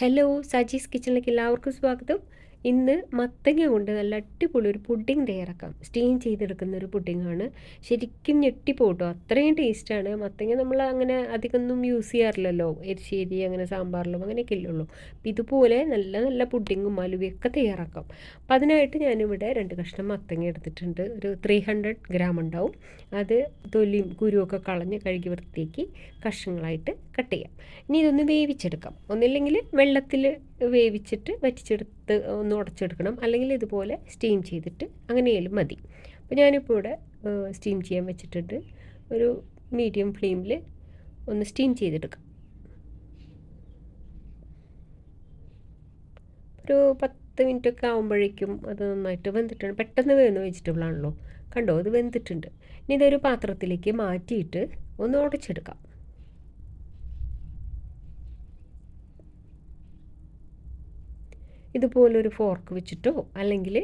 Hello Saji's കിച്ചണിലേക്ക് എല്ലാവർക്കും സ്വാഗതം. ഇന്ന് മത്തങ്ങ കൊണ്ട് നല്ല അടിപൊളി ഒരു പുഡിംഗ് തയ്യാറാക്കാം സ്റ്റീം ചെയ്തെടുക്കുന്ന ഒരു പുഡിങ്ങാണ് ശരിക്കും ഞെട്ടിപ്പോട്ടോ അത്രയും ടേസ്റ്റാണ് മത്തങ്ങ നമ്മൾ അങ്ങനെ അധികമൊന്നും യൂസ് ചെയ്യാറില്ലല്ലോ. എരിശ്ശേരി അങ്ങനെ സാമ്പാറിലും അങ്ങനെയൊക്കെ ഇല്ലല്ലോ അപ്പം ഇതുപോലെ നല്ല നല്ല പുഡിങ്ങും അലുവയൊക്കെ തയ്യാറാക്കാം അപ്പം അതിനായിട്ട് ഞാനിവിടെ രണ്ട് കഷ്ണം മത്തങ്ങ എടുത്തിട്ടുണ്ട്. ഒരു ത്രീ ഹൺഡ്രഡ് ഗ്രാം ഉണ്ടാവും. അത് തൊലിയും കുരുവൊക്കെ കളഞ്ഞ് കഴുകി വൃത്തിയാക്കി കഷ്ണങ്ങളായിട്ട് കട്ട് ചെയ്യാം. ഇനി ഇതൊന്ന് വേവിച്ചെടുക്കാം. ഒന്നില്ലെങ്കിൽ വെള്ളത്തിൽ വേവിച്ചിട്ട് വറ്റിച്ചെടുത്ത് ഒന്ന് ഉടച്ചെടുക്കണം. അല്ലെങ്കിൽ ഇതുപോലെ സ്റ്റീം ചെയ്തിട്ട് അങ്ങനെയാലും മതി. അപ്പോൾ ഞാനിപ്പോൾ ഇവിടെ സ്റ്റീം ചെയ്യാൻ വെച്ചിട്ടുണ്ട്. ഒരു മീഡിയം ഫ്ലെയിമിൽ ഒന്ന് സ്റ്റീം ചെയ്തെടുക്കാം. ഒരു പത്ത് മിനിറ്റ് ഒക്കെ ആകുമ്പോഴേക്കും അത് നന്നായിട്ട് വെന്തിട്ടുണ്ട്. പെട്ടെന്ന് വേവുന്ന വെജിറ്റബിൾ ആണല്ലോ. കണ്ടോ? അത് വെന്തിട്ടുണ്ട്. ഇനി ഇതൊരു പാത്രത്തിലേക്ക് മാറ്റിയിട്ട് ഒന്ന് ഉടച്ചെടുക്കാം. ഇതുപോലൊരു ഫോർക്ക് വെച്ചിട്ടോ അല്ലെങ്കിൽ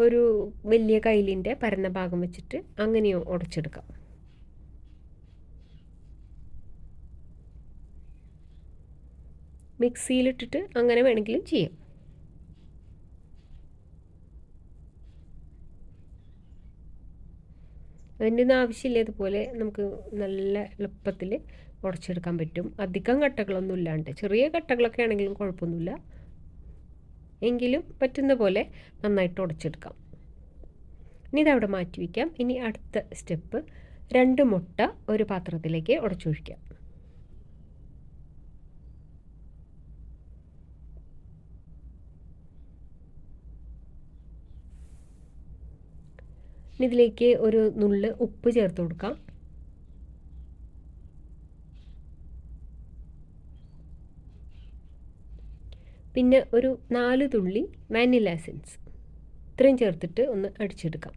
ഒരു വലിയ കയ്യിലിന്റെ പരന്ന ഭാഗം വെച്ചിട്ട് അങ്ങനെയോ ഉടച്ചെടുക്കാം. മിക്സിയിലിട്ടിട്ട് അങ്ങനെ വേണമെങ്കിലും ചെയ്യാം. അതിന്റെ ഒന്നും ആവശ്യമില്ല നമുക്ക് നല്ല എളുപ്പത്തിൽ ഉടച്ചെടുക്കാൻ പറ്റും. അധികം കട്ടകളൊന്നും ഇല്ലാണ്ട് ചെറിയ കട്ടകളൊക്കെ ആണെങ്കിലും കുഴപ്പമൊന്നുമില്ല. എങ്കിലും പറ്റുന്ന പോലെ നന്നായിട്ട് ഉടച്ചെടുക്കാം. ഇനി ഇതവിടെ മാറ്റി വയ്ക്കാം ഇനി അടുത്ത സ്റ്റെപ്പ് രണ്ട് മുട്ട ഒരു പാത്രത്തിലേക്ക് ഉടച്ചൊഴിക്കാം. ഇതിലേക്ക് ഒരു നുള്ള് ഉപ്പ് ചേർത്ത് കൊടുക്കാം. പിന്നെ ഒരു നാല് തുള്ളി വാനില എസൻസ്. ഇത്രയും ചേർത്തിട്ട് ഒന്ന് അടിച്ചെടുക്കാം.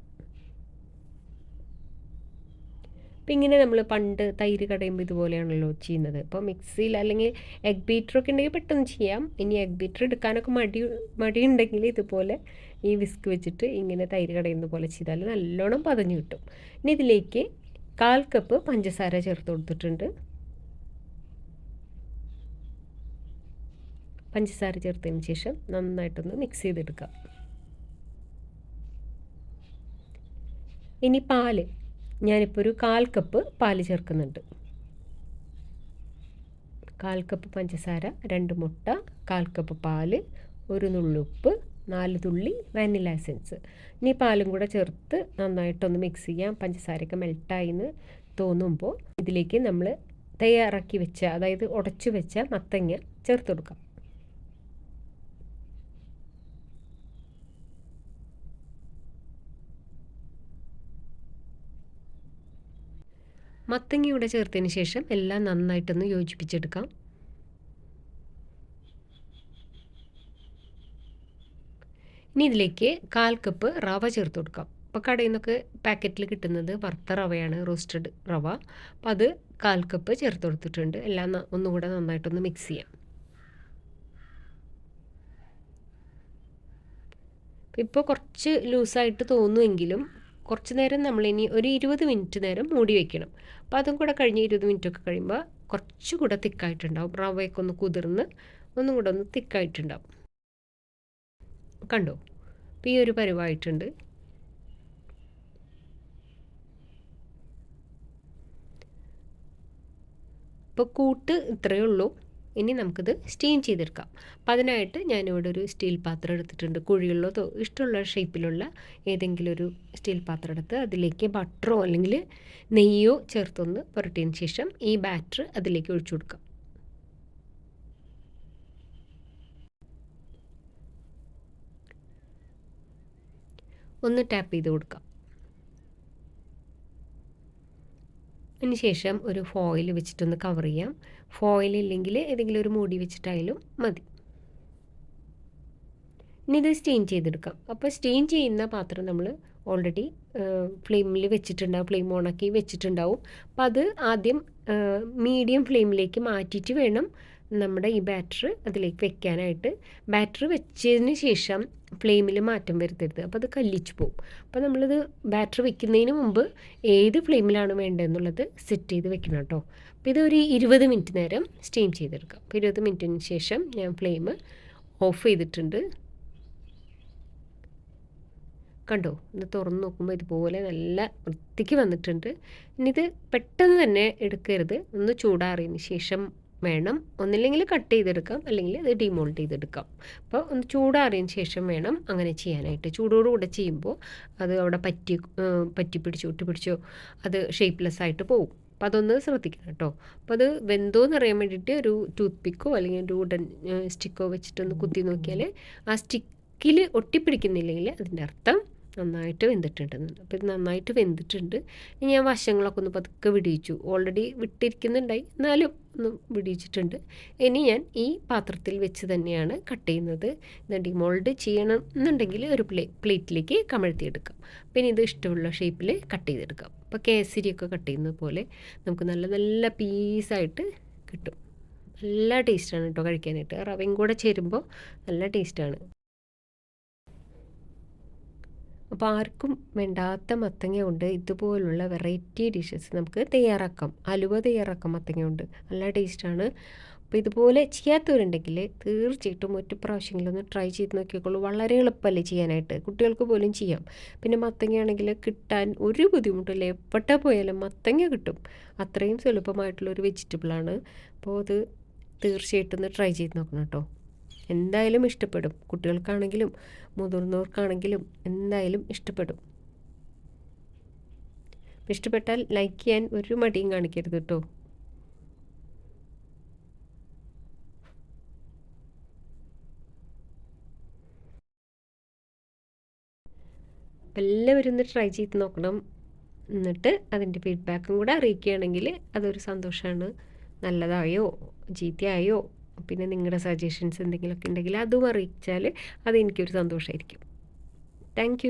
അപ്പം ഇങ്ങനെ നമ്മൾ പണ്ട് തൈര് കടയുമ്പോൾ ഇതുപോലെയാണല്ലോ ചെയ്യുന്നത്. അപ്പോൾ മിക്സിയിൽ അല്ലെങ്കിൽ എഗ് ബീറ്ററൊക്കെ ഉണ്ടെങ്കിൽ പെട്ടെന്ന് ചെയ്യാം. ഇനി എഗ് ബീറ്റർ എടുക്കാനൊക്കെ മടി മടിയുണ്ടെങ്കിൽ ഇതുപോലെ ഈ വിസ്ക് വെച്ചിട്ട് ഇങ്ങനെ തൈര് കടയുന്ന പോലെ ചെയ്താൽ നല്ലോണം പതഞ്ഞു കിട്ടും. ഇനി ഇതിലേക്ക് കാൽ കപ്പ് പഞ്ചസാര ചേർത്ത് കൊടുത്തിട്ടുണ്ട്. പഞ്ചസാര ചേർത്തതിന് ശേഷം നന്നായിട്ടൊന്ന് മിക്സ് ചെയ്തെടുക്കാം. ഇനി പാൽ. ഞാനിപ്പോൾ ഒരു കാൽ കപ്പ് പാൽ ചേർക്കുന്നുണ്ട്. കാൽ കപ്പ് പഞ്ചസാര രണ്ട് മുട്ട കാൽ കപ്പ് പാൽ ഒരു നുള്ളുപ്പ് നാല് തുള്ളി വാനില എസൻസ്. ഇനി പാലും കൂടെ ചേർത്ത് നന്നായിട്ടൊന്ന് മിക്സ് ചെയ്യാം. പഞ്ചസാരയൊക്കെ മെൽട്ടായി എന്ന് തോന്നുമ്പോൾ ഇതിലേക്ക് നമ്മൾ തയ്യാറാക്കി വെച്ച അതായത് ഉടച്ചു വെച്ച മത്തങ്ങ ചേർത്ത് കൊടുക്കാം. മത്തങ്ങയുടെ ചേർത്തതിന് ശേഷം എല്ലാം നന്നായിട്ടൊന്ന് യോജിപ്പിച്ചെടുക്കാം. ഇനി ഇതിലേക്ക് കാൽ കപ്പ് റവ ചേർത്ത് കൊടുക്കാം. അപ്പോൾ കടയിൽ നിന്നൊക്കെ പാക്കറ്റിൽ കിട്ടുന്നത് വറുത്ത റവയാണ് റോസ്റ്റഡ് റവ. അപ്പോൾ അത് കാൽ കപ്പ് ചേർത്ത് കൊടുത്തിട്ടുണ്ട്. എല്ലാം ഒന്നുകൂടെ നന്നായിട്ടൊന്ന് മിക്സ് ചെയ്യാം. ഇപ്പോൾ കുറച്ച് ലൂസായിട്ട് തോന്നുമെങ്കിലും കുറച്ച് നേരം നമ്മളിനി ഒരു ഇരുപത് മിനിറ്റ് നേരം മൂടി വെക്കണം. അപ്പോൾ അതും കൂടെ കഴിഞ്ഞ് ഇരുപത് മിനിറ്റ് ഒക്കെ കഴിയുമ്പോൾ കുറച്ചുകൂടെ തിക്കായിട്ടുണ്ടാവും. റവയൊക്കെ ഒന്ന് കുതിർന്ന് ഒന്നും കൂടെ ഒന്ന് തിക്കായിട്ടുണ്ടാവും. കണ്ടോ? അപ്പോൾ ഈ ഒരു പരുവായിട്ടുണ്ട്. ഇപ്പോൾ കൂട്ട് ഇത്രയേ ഉള്ളൂ. ഇനി നമുക്കിത് സ്റ്റീം ചെയ്തെടുക്കാം. അപ്പം അതിനായിട്ട് ഞാനിവിടെ ഒരു സ്റ്റീൽ പാത്രം എടുത്തിട്ടുണ്ട്. കുഴിയുള്ളതോ ഇഷ്ടമുള്ള ഷേപ്പിലുള്ള ഏതെങ്കിലും ഒരു സ്റ്റീൽ പാത്രം എടുത്ത് അതിലേക്ക് ബട്ടറോ അല്ലെങ്കിൽ നെയ്യോ ചേർത്തൊന്ന് പുരട്ടിയതിന് ശേഷം ഈ ബാറ്റർ അതിലേക്ക് ഒഴിച്ചു കൊടുക്കാം. ഒന്ന് ടാപ്പ് ചെയ്ത് കൊടുക്കാം. അതിനുശേഷം ഒരു ഫോയിൽ വെച്ചിട്ടൊന്ന് കവർ ചെയ്യാം. ഫോയിൽ ഇല്ലെങ്കിൽ ഏതെങ്കിലും ഒരു മൂടി വെച്ചിട്ടായാലും മതി. ഇനി ഇത് സ്റ്റെയിൻ ചെയ്തെടുക്കാം. അപ്പോൾ സ്റ്റീം ചെയ്യുന്ന പാത്രം നമ്മൾ ഓൾറെഡി ഫ്ലെയിമിൽ വെച്ചിട്ടുണ്ടാവും. ഫ്ലെയിം ഓണാക്കി വെച്ചിട്ടുണ്ടാവും. അപ്പം അത് ആദ്യം മീഡിയം ഫ്ലെയിമിലേക്ക് മാറ്റിയിട്ട് വേണം നമ്മുടെ ഈ ബാറ്റർ അതിലേക്ക് വെക്കാനായിട്ട്. ബാറ്റർ വെച്ചതിന് ശേഷം ഫ്ലെയിമിൽ മാറ്റം വരുത്തരുത്. അപ്പോൾ അത് കല്ലിച്ച് പോകും അപ്പോൾ നമ്മളിത് ബാറ്റർ വെക്കുന്നതിന് മുമ്പ് ഏത് ഫ്ലെയിമിലാണ് വേണ്ടതെന്നുള്ളത് സെറ്റ് ചെയ്ത് വെക്കണം കേട്ടോ. അപ്പോൾ ഇത് ഒരു ഇരുപത് മിനിറ്റ് നേരം സ്റ്റീം ചെയ്തെടുക്കാം. അപ്പോൾ ഇരുപത് മിനിറ്റിന് ശേഷം ഞാൻ ഫ്ലെയിം ഓഫ് ചെയ്തിട്ടുണ്ട്. കണ്ടോ? ഇത് തുറന്ന് നോക്കുമ്പോൾ ഇതുപോലെ നല്ല വൃത്തിക്ക് വന്നിട്ടുണ്ട്. ഇനി ഇത് പെട്ടെന്ന് തന്നെ എടുക്കരുത്. ഒന്ന് ചൂടാറിയതിന് ശേഷം വേണം. ഒന്നില്ലെങ്കിൽ കട്ട് ചെയ്തെടുക്കാം. അല്ലെങ്കിൽ അത് ഡിമോൾഡ് ചെയ്തെടുക്കാം. അപ്പോൾ ഒന്ന് ചൂടാറിയതിന് ശേഷം വേണം അങ്ങനെ ചെയ്യാനായിട്ട്. ചൂടോടുകൂടെ ചെയ്യുമ്പോൾ അത് അവിടെ പറ്റി പറ്റി പിടിച്ചോ ഒട്ടി പിടിച്ചോ അത് ഷേപ്പ്ലെസ് ആയിട്ട് പോകും. അപ്പോൾ അതൊന്ന് ശ്രദ്ധിക്കണം കേട്ടോ. അപ്പോൾ അത് വെന്തോന്ന് അറിയാൻ വേണ്ടിയിട്ട് ഒരു ടൂത്ത് പിക്കോ അല്ലെങ്കിൽ ഒരു ഉടൻ സ്റ്റിക്കോ വെച്ചിട്ടൊന്ന് കുത്തി നോക്കിയാൽ ആ സ്റ്റിക്കിൽ ഒട്ടിപ്പിടിക്കുന്നില്ലെങ്കിൽ അതിന്റെ അർത്ഥം നന്നായിട്ട് വെന്തിട്ടുണ്ട്. അപ്പോൾ ഇത് നന്നായിട്ട് വെന്തിട്ടുണ്ട്. ഇനി ഞാൻ വശങ്ങളൊക്കെ ഒന്ന് പതുക്കെ വിടിയിച്ചു. ഓൾറെഡി വിട്ടിരിക്കുന്നുണ്ടായി. എന്നാലും ഒന്ന് വിടിയിച്ചിട്ടുണ്ട്. ഇനി ഞാൻ ഈ പാത്രത്തിൽ വെച്ച് തന്നെയാണ് കട്ട് ചെയ്യുന്നത്. ഇത് മോൾഡ് ചെയ്യണം എന്നുണ്ടെങ്കിൽ ഒരു പ്ലേ പ്ലേറ്റിലേക്ക് കമഴ്ത്തിയെടുക്കാം. പിന്നെ ഇത് ഇഷ്ടമുള്ള ഷേപ്പിൽ കട്ട് ചെയ്തെടുക്കാം. അപ്പോൾ കേസരിയൊക്കെ കട്ട് ചെയ്യുന്നത് പോലെ നമുക്ക് നല്ല നല്ല പീസായിട്ട് കിട്ടും. നല്ല ടേസ്റ്റാണ് കേട്ടോ കഴിക്കാനായിട്ട്. റവയും കൂടെ ചേരുമ്പോൾ നല്ല ടേസ്റ്റാണ് അപ്പോൾ ആർക്കും വേണ്ടാത്ത മത്തങ്ങ കൊണ്ട് ഇതുപോലുള്ള വെറൈറ്റി ഡിഷസ് നമുക്ക് തയ്യാറാക്കാം. അലുവ തയ്യാറാക്കാം മത്തങ്ങ കൊണ്ട് നല്ല ടേസ്റ്റാണ്. അപ്പോൾ ഇതുപോലെ ചെയ്യാത്തവരുണ്ടെങ്കിൽ തീർച്ചയായിട്ടും ഒറ്റ പ്രാവശ്യമെങ്കിലും ഒന്ന് ട്രൈ ചെയ്ത് നോക്കിക്കോളൂ. വളരെ എളുപ്പമല്ലേ ചെയ്യാനായിട്ട്. കുട്ടികൾക്ക് പോലും ചെയ്യാം. പിന്നെ മത്തങ്ങയാണെങ്കിൽ കിട്ടാൻ ഒരു ബുദ്ധിമുട്ടില്ല എവിടെ പോയാലും മത്തങ്ങ കിട്ടും. അത്രയും സുലഭമായിട്ടുള്ളൊരു വെജിറ്റബിളാണ്. അപ്പോൾ അത് തീർച്ചയായിട്ടും ഒന്ന് ട്രൈ ചെയ്ത് നോക്കണം കേട്ടോ. എന്തായാലും ഇഷ്ടപ്പെടും. കുട്ടികൾക്കാണെങ്കിലും മുതിർന്നവർക്കാണെങ്കിലും എന്തായാലും ഇഷ്ടപ്പെടും. ഇഷ്ടപ്പെട്ടാൽ ലൈക്ക് ചെയ്യാൻ ഒരു മടിയും കാണിക്കരുത് കേട്ടോ എല്ലാവരും ഒന്ന് ട്രൈ ചെയ്ത് നോക്കണം. എന്നിട്ട് അതിന്റെ ഫീഡ്ബാക്കും കൂടെ അറിയിക്കുകയാണെങ്കിൽ അതൊരു സന്തോഷമാണ് നല്ലതായോ? ചീത്തയായോ? പിന്നെ നിങ്ങളുടെ സജഷൻസ് എന്തെങ്കിലുമൊക്കെ ഉണ്ടെങ്കിൽ അതും അറിയിച്ചാൽ അത് അതെനിക്കൊരു സന്തോഷമായിരിക്കും താങ്ക്